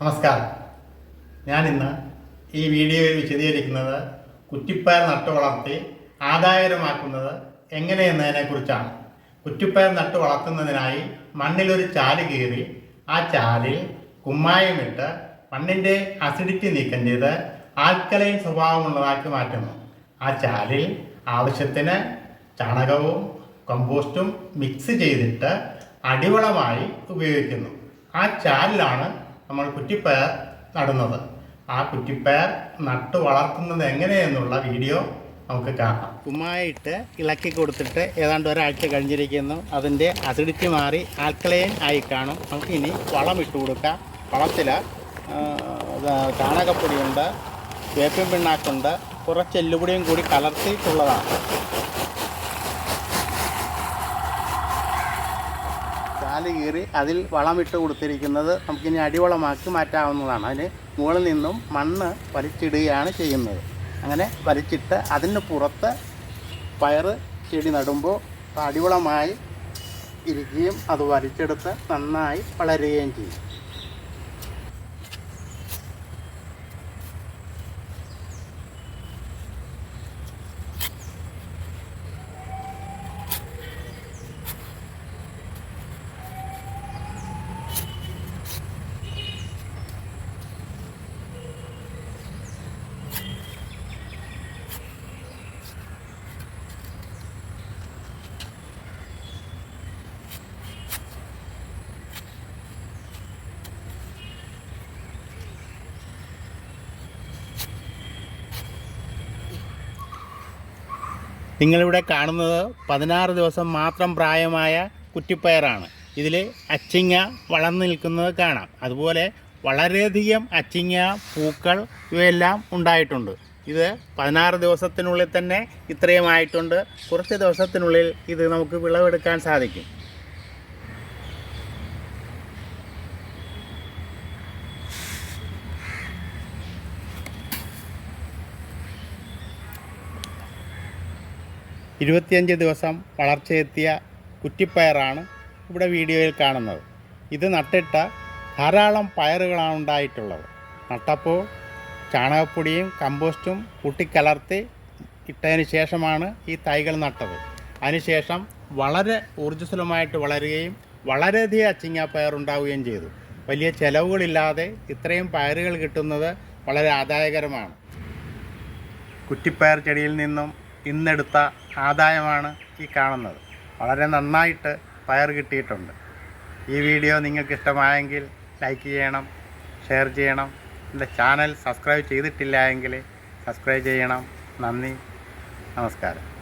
നമസ്കാരം. ഞാനിന്ന് ഈ വീഡിയോയിൽ വിശദീകരിക്കുന്നത് കുറ്റിപ്പയർ നട്ടു വളർത്തി ആദായകരമാക്കുന്നത് എങ്ങനെയെന്നതിനെക്കുറിച്ചാണ് കുറ്റിപ്പയർ നട്ടു വളർത്തുന്നതിനായി മണ്ണിലൊരു ചാൽ കീറി ആ ചാലിൽ കുമ്മായമിട്ട് മണ്ണിന്റെ അസിഡിറ്റി നീക്കം ചെയ്ത് ആൽക്കലൈൻ സ്വഭാവമുള്ളതാക്കി മാറ്റുന്നു. ആ ചാലിൽ ആവശ്യത്തിന് ചാണകവും കമ്പോസ്റ്റും മിക്സ് ചെയ്തിട്ട് അടിവളമായി ഉപയോഗിക്കുന്നു. ആ ചാലിലാണ് നമ്മൾ കുറ്റിപ്പയർ നടുന്നത്. ആ കുറ്റിപ്പയർ നട്ട് വളർത്തുന്നത് എങ്ങനെയെന്നുള്ള വീഡിയോ നമുക്ക് കാണാം. കുമ്മായിട്ട് ഇളക്കി കൊടുത്തിട്ട് ഏതാണ്ട് ഒരാഴ്ച കഴിഞ്ഞിരിക്കുന്നു. അതിന്റെ അസിഡിറ്റി മാറി ആൽക്കലൈൻ ആയി കാണും. നമുക്ക് ഇനി വളം ഇട്ട് കൊടുക്കാം. വളത്തിൽ ചാണകപ്പൊടിയുണ്ട് വേപ്പിൻ പിണ്ണാക്കുണ്ട്. കുറച്ച് എല്ലുപൊടിയും കൂടി കലർത്തിയിട്ടുള്ളതാണ്. ചാൽ കീറി അതിൽ വളമിട്ട് കൊടുത്തിരിക്കുന്നത് നമുക്കിനി അടിവളമാക്കി മാറ്റാവുന്നതാണ്. അതിന് മുകളിൽ നിന്നും മണ്ണ് വലിച്ചിടുകയാണ് ചെയ്യുന്നത്. അങ്ങനെ വലിച്ചിട്ട് അതിന് പുറത്ത് പയറ് ചെടി നടുമ്പോൾ അടിവളമായി ഇരിക്കുകയും അത് വലിച്ചെടുത്ത് നന്നായി വളരുകയും ചെയ്യും. നിങ്ങളിവിടെ കാണുന്നത് പതിനാറ് ദിവസം മാത്രം പ്രായമായ കുറ്റിപ്പയറാണ്. ഇതിൽ അച്ചിങ്ങ വളർന്നു നിൽക്കുന്നത് കാണാം. അതുപോലെ വളരെയധികം അച്ചിങ്ങ പൂക്കൾ ഇവയെല്ലാം ഉണ്ടായിട്ടുണ്ട്. ഇത് പതിനാറ് ദിവസത്തിനുള്ളിൽ തന്നെ ഇത്രയും ആയിട്ടുണ്ട് കുറച്ച് ദിവസത്തിനുള്ളിൽ ഇത് നമുക്ക് വിളവെടുക്കാൻ സാധിക്കും. ഇരുപത്തിയഞ്ച് ദിവസം വളർച്ചയെത്തിയ കുറ്റിപ്പയറാണ് ഇവിടെ വീഡിയോയിൽ കാണുന്നത്. ഇത് നട്ടിട്ട ധാരാളം പയറുകളാണ് ഉണ്ടായിട്ടുള്ളത്. നട്ടപ്പോൾ ചാണകപ്പൊടിയും കമ്പോസ്റ്റും കൂട്ടിക്കലർത്തി ഇട്ടതിന് ശേഷമാണ് ഈ തൈകൾ നട്ടത്. അതിനുശേഷം വളരെ ഊർജസ്വലമായിട്ട് വളരുകയും വളരെയധികം അച്ചിങ്ങ പയർ ഉണ്ടാവുകയും ചെയ്തു. വലിയ ചിലവുകളില്ലാതെ ഇത്രയും പയറുകൾ കിട്ടുന്നത് വളരെ ആദായകരമാണ്. കുറ്റിപ്പയർ ചെടിയിൽ നിന്നും ഇന്നെടുത്ത ആദായമാണ് ഈ കാണുന്നത്. വളരെ നന്നായിട്ട് പയർ കിട്ടിയിട്ടുണ്ട്. ഈ വീഡിയോ നിങ്ങൾക്ക് ഇഷ്ടമായെങ്കിൽ ലൈക്ക് ചെയ്യണം ഷെയർ ചെയ്യണം. എന്റെ ചാനൽ സബ്സ്ക്രൈബ് ചെയ്തിട്ടില്ല എങ്കിൽ സബ്സ്ക്രൈബ് ചെയ്യണം. നന്ദി നമസ്കാരം.